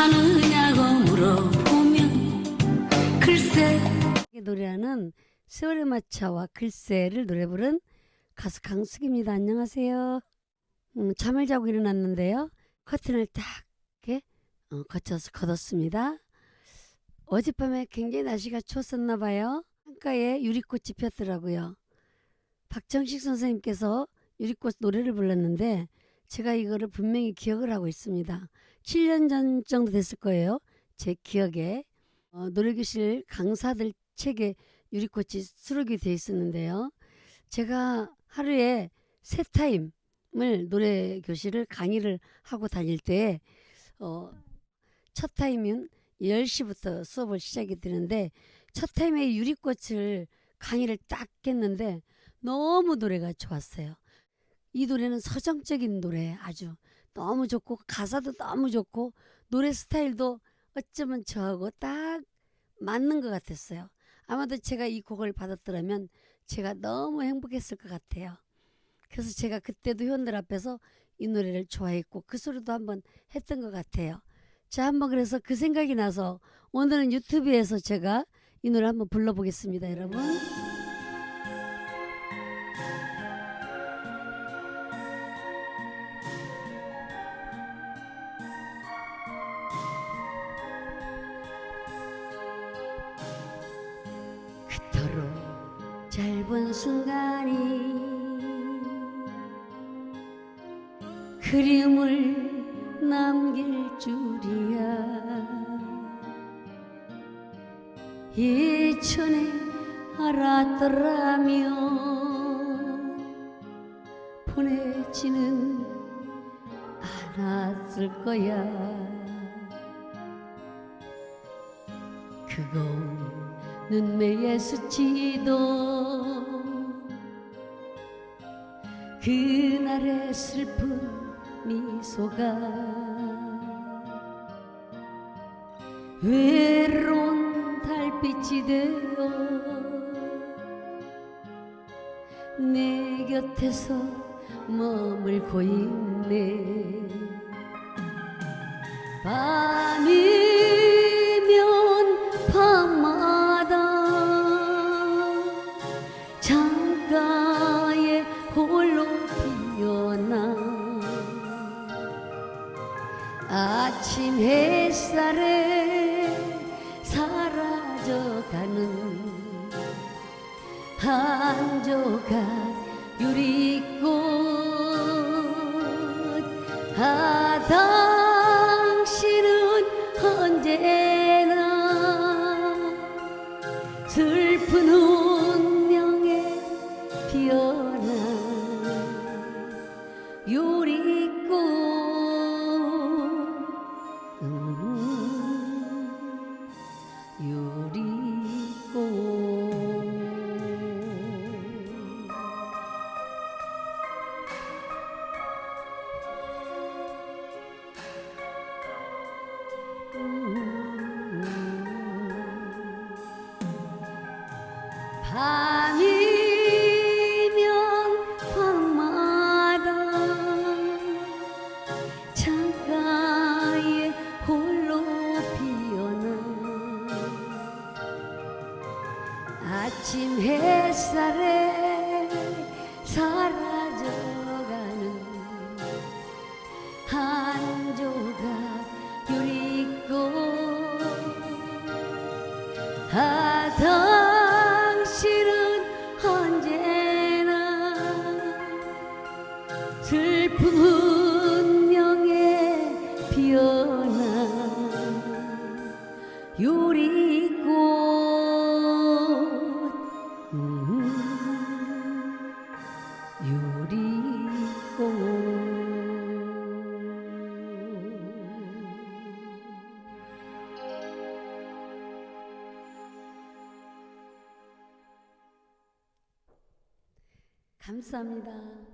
사느냐고 물어보면 글쎄 노래하는 세월의 마차와 글쎄를 노래 부른 가수 강숙입니다. 안녕하세요. 음, 잠을 자고 일어났는데요. 커튼을 딱 어, 거쳐서 걷었습니다. 어젯밤에 굉장히 날씨가 추웠었나 봐요. 창가에 유리꽃이 폈더라고요. 박정식 선생님께서 유리꽃 노래를 불렀는데 제가 이거를 분명히 기억을 하고 있습니다. 7년 전 정도 됐을 거예요. 제 기억에 어, 노래교실 강사들 책에 유리꽃이 수록이 돼 있었는데요. 제가 하루에 세 타임을 노래 교실을 강의를 하고 다닐 때, 어, 첫 타임은 10시부터 수업을 시작이 되는데, 첫 타임에 유리꽃을 강의를 딱 했는데, 너무 노래가 좋았어요. 이 노래는 서정적인 노래 아주 너무 좋고, 가사도 너무 좋고, 노래 스타일도 어쩌면 저하고 딱 맞는 것 같았어요. 아마도 제가 이 곡을 받았더라면 제가 너무 행복했을 것 같아요. 그래서 제가 그때도 회원들 앞에서 이 노래를 좋아했고 그 소리도 한번 했던 것 같아요. 자, 한번 그래서 그 생각이 나서 오늘은 유튜브에서 제가 이 노래 한번 불러보겠습니다, 여러분. 짧은 순간이 그리움을 남길 줄이야. 예전에 알았더라면 보내지는 않았을 거야. 그건 눈매에 스치도 그날의 슬픈 미소가 외로운 달빛이 되어 내 곁에서 머물고 있네. 밤 아침 햇살에 사라져가는 한 조각 유리꽃. 아 당신은 언제나 슬픈 운 아침 햇살에 사라져가는 한 조각 유리꽃 아 당신은 언제나 슬픈 운명에 피어난 유리 감사합니다.